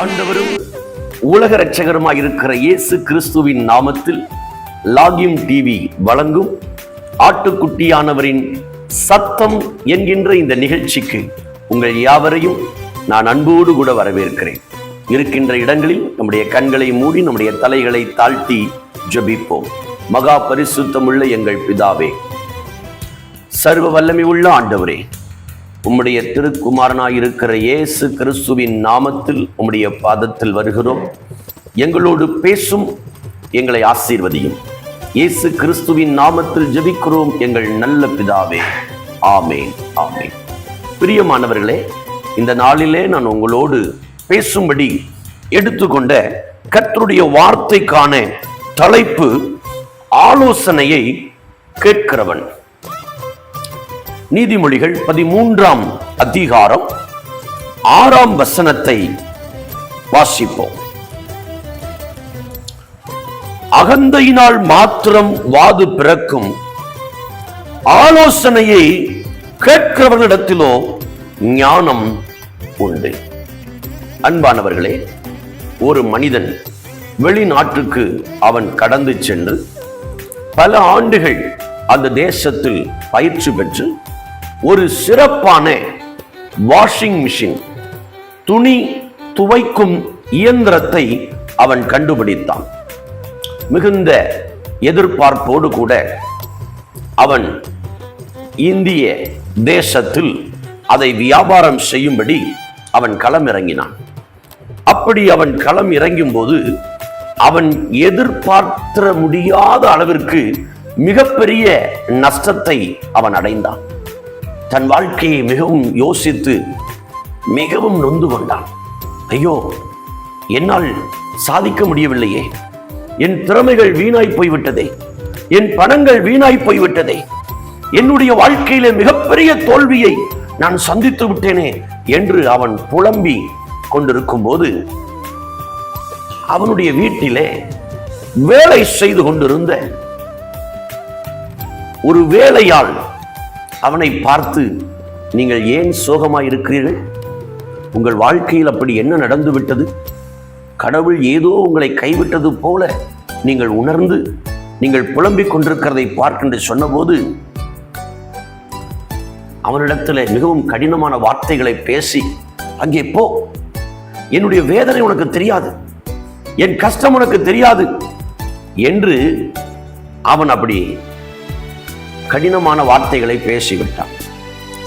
ஆண்டவரும் உலக இரட்சகருமாய் இருக்கிற இயேசு கிறிஸ்துவின் நாமத்தில் லாகிம் டிவி வழங்கும் ஆட்டுக்குட்டியானவரின் சத்தம் என்கின்ற இந்த நிகழ்ச்சிக்கு உங்கள் யாவரையும் நான் அன்போடு கூட வரவேற்கிறேன். இருக்கின்ற இடங்களில் நம்முடைய கண்களை மூடி நம்முடைய தலைகளை தாழ்த்தி ஜபிப்போம். மகா பரிசுத்தமுள்ள எங்கள் பிதாவே சர்வ வல்லமை உள்ள ஆண்டவரே உம்முடைய திருக்குமாரனாயிருக்கிற இயேசு கிறிஸ்துவின் நாமத்தில் உம்முடைய பாதத்தில் வருகிறோம். எங்களோடு பேசும் எங்களை ஆசீர்வதியும். இயேசு கிறிஸ்துவின் நாமத்தில் ஜெபிக்கிறோம் எங்கள் நல்ல பிதாவே. ஆமேன் ஆமேன். பிரியமானவர்களே இந்த நாளிலே நான் உங்களோடு பேசும்படி எடுத்துக்கொண்ட கர்த்தருடைய வார்த்தைக்கான தலைப்பு ஆலோசனையை கேட்கிறவன். நீதிமொழிகள் பதிமூன்றாம் அதிகாரம் ஆறாம் வசனத்தை வாசிப்போம். அகந்தையினால் மாத்திரம் வாது பிறக்கும் ஆலோசனையை கேட்கிறவர்களிடத்திலோ ஞானம் உண்டு. அன்பானவர்களே ஒரு மனிதன் வெளிநாட்டுக்கு அவன் கடந்து சென்று பல ஆண்டுகள் அந்த தேசத்தில் பயிற்சி பெற்று ஒரு சிறப்பான வாஷிங் மிஷின் துணி துவைக்கும் இயந்திரத்தை அவன் கண்டுபிடித்தான். மிகுந்த எதிர்பார்ப்போடு கூட அவன் இந்திய தேசத்தில் அதை வியாபாரம் செய்யும்படி அவன் களம் இறங்கினான் அப்படி அவன் களம் இறங்கும் போது அவன் எதிர்பார்த்த முடியாத அளவிற்கு மிகப்பெரிய நஷ்டத்தை அவன் அடைந்தான். தன் வாழ்க்கையை மிகவும் யோசித்து மிகவும் நொந்து கொண்டான். ஐயோ என்னால் சாதிக்க முடியவில்லையே. என் திறமைகள் வீணாய் போய்விட்டதே. என் பணங்கள் வீணாய் போய்விட்டதே. என்னுடைய வாழ்க்கையில மிகப்பெரிய தோல்வியை நான் சந்தித்து விட்டேனே என்று அவன் புலம்பி கொண்டிருக்கும் போது அவனுடைய வீட்டிலே வேலை செய்து கொண்டிருந்த ஒரு வேலையாள் அவனை பார்த்து நீங்கள் ஏன் சோகமாக இருக்கிறீர்கள் உங்கள் வாழ்க்கையில் அப்படி என்ன நடந்து விட்டது கடவுள் ஏதோ உங்களை கைவிட்டது போல நீங்கள் உணர்ந்து நீங்கள் புலம்பிக் கொண்டிருக்கிறதை பார்க்கின்ற சொன்னபோது அவனிடத்தில் மிகவும் கடினமான வார்த்தைகளை பேசி அங்கே போ. என்னுடைய வேதனை உனக்கு தெரியாது. என் கஷ்டம் உனக்கு தெரியாது. என்று அவன் அப்படி கடினமான வார்த்தைகளை பேசிவிட்டான்.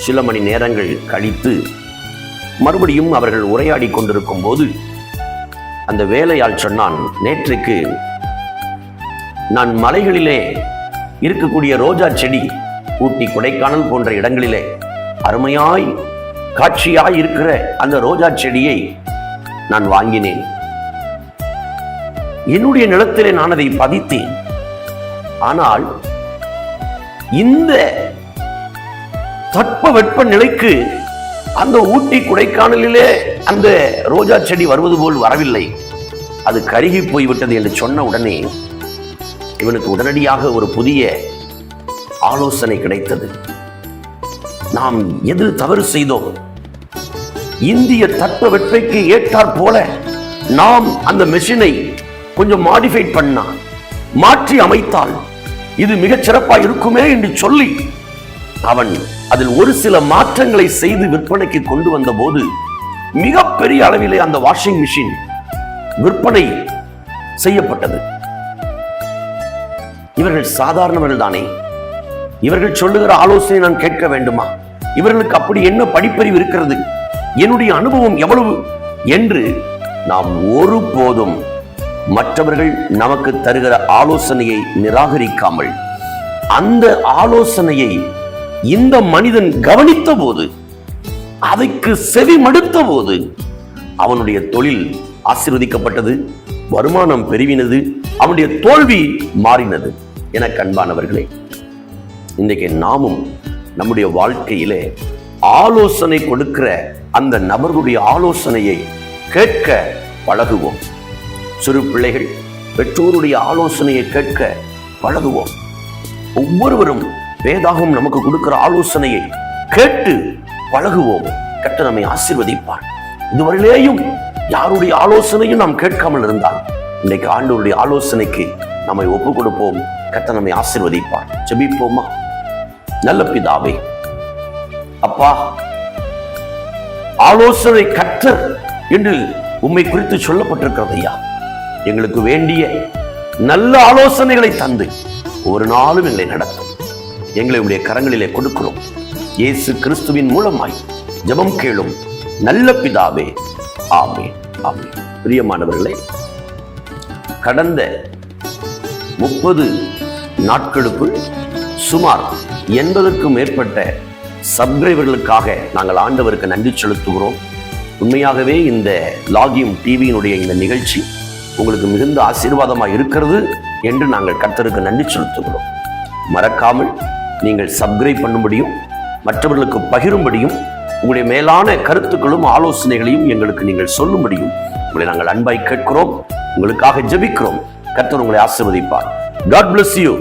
சில மணி நேரங்கள் கழித்து மறுபடியும் அவர்கள் உரையாடி கொண்டிருக்கும் போது அந்த வேலையால் சொன்னான் நேற்றுக்கு நான் மலைகளிலே இருக்கக்கூடிய ரோஜா செடி ஊட்டி கொடைக்கானல் போன்ற இடங்களிலே அருமையாய் காட்சியாய் இருக்கிற அந்த ரோஜா செடியை நான் வாங்கினேன். என்னுடைய நிலத்திலே நான் அதை பதித்தேன். ஆனால் இந்த தட்பவெட்ப நிலைக்கு அந்த ஊட்டி கொடைக்கானலிலே அந்த ரோஜா செடி வருவது போல் வரவில்லை. அது கருகி போய்விட்டது என்று சொன்ன உடனே இவனுக்கு உடனடியாக ஒரு புதிய ஆலோசனை கிடைத்தது. நாம் எது தவறு செய்தோம்? இந்திய தட்பவெட்பைக்கு ஏற்றாற் போல நாம் அந்த மெஷினை கொஞ்சம் மாடிஃபைட் பண்ணா மாற்றி அமைத்தால் இது மிகச் சிறப்பா இருக்குமே என்று சொல்லி அவன் அதில் ஒரு சில மாற்றங்களை செய்து விற்பனைக்கு கொண்டு வந்த போது மிகப்பெரிய அளவிலே அந்த வாஷிங் மிஷின் விற்பனை செய்யப்பட்டது. இவர்கள் சாதாரணவர்கள் தானே? இவர்கள் சொல்லுகிற ஆலோசனை நான் கேட்க வேண்டுமா? இவர்களுக்கு அப்படி என்ன படிப்பறிவு இருக்கிறது? என்னுடைய அனுபவம் எவ்வளவு? என்று நாம் ஒருபோதும் மற்றவர்கள் நமக்கு தருகிற ஆலோசனையை நிராகரிக்காமல் அந்த ஆலோசனையை இந்த மனிதன் கவனித்த போது அதைக்கு செவி மடுத்த போது அவனுடைய தொழில் ஆசீர்வதிக்கப்பட்டது வருமானம் பெருவினது அவனுடைய தோல்வி மாறினது என கண்பானவர்களே இன்றைக்கு நாமும் நம்முடைய வாழ்க்கையிலே ஆலோசனை கொடுக்கிற அந்த நபர்களுடைய ஆலோசனையை கேட்க பழகுவோம். சிறு பிள்ளைகள் பெற்றோருடைய ஆலோசனையை கேட்க பழகுவோம். ஒவ்வொருவரும் வேதாகம் நமக்கு கொடுக்கிற ஆலோசனையை கேட்டு பழகுவோம். கட்ட நம்மை ஆசிர்வதிப்பார். இதுவரையிலேயும் யாருடைய ஆலோசனையும் நாம் கேட்காமல் இருந்தால் இன்றைக்கு ஆண்டவருடைய ஆலோசனைக்கு நம்மை ஒப்பு கொடுப்போம் கர்த்தர் நம்மை ஆசிர்வதிப்பார். ஜெபிப்போமா? நல்ல பிதாவே அப்பா ஆலோசனை கற்றர் என்று உண்மை குறித்து சொல்லப்பட்டிருக்கிறது ஐயா எங்களுக்கு வேண்டிய நல்ல ஆலோசனைகளை தந்து ஒரு நாளும் எங்களை நடத்தும். எங்களை உடைய கரங்களிலே கொடுக்கிறோம். இயேசு கிறிஸ்துவின் மூலமாய் ஜபம் கேளும் நல்ல பிதாவே. ஆமே ஆமே பிரியமானவர்களே கடந்த முப்பது நாட்களுக்குள் சுமார் எண்பதுக்கும் மேற்பட்ட சப்ஸ்கிரைபர்களுக்காக நாங்கள் ஆண்டவருக்கு நன்றி செலுத்துகிறோம். உண்மையாகவே இந்த லாகியம் டிவியினுடைய இந்த நிகழ்ச்சி உங்களுக்கு மிகுந்த ஆசீர்வாதமாக இருக்கிறது என்று நாங்கள் கர்த்தருக்கு நன்றி செலுத்துகிறோம். மறக்காமல் நீங்கள் சப்ஸ்கிரைப் பண்ணும்படியும் மற்றவர்களுக்கு பகிரும்படியும் உங்களுடைய மேலான கருத்துக்களும் ஆலோசனைகளையும் எங்களுக்கு நீங்கள் சொல்லும்படியும் உங்களை நாங்கள் அன்பாய் கேட்கிறோம். உங்களுக்காக ஜெபிக்கிறோம். கர்த்தர் உங்களை ஆசீர்வதிப்பார். God bless you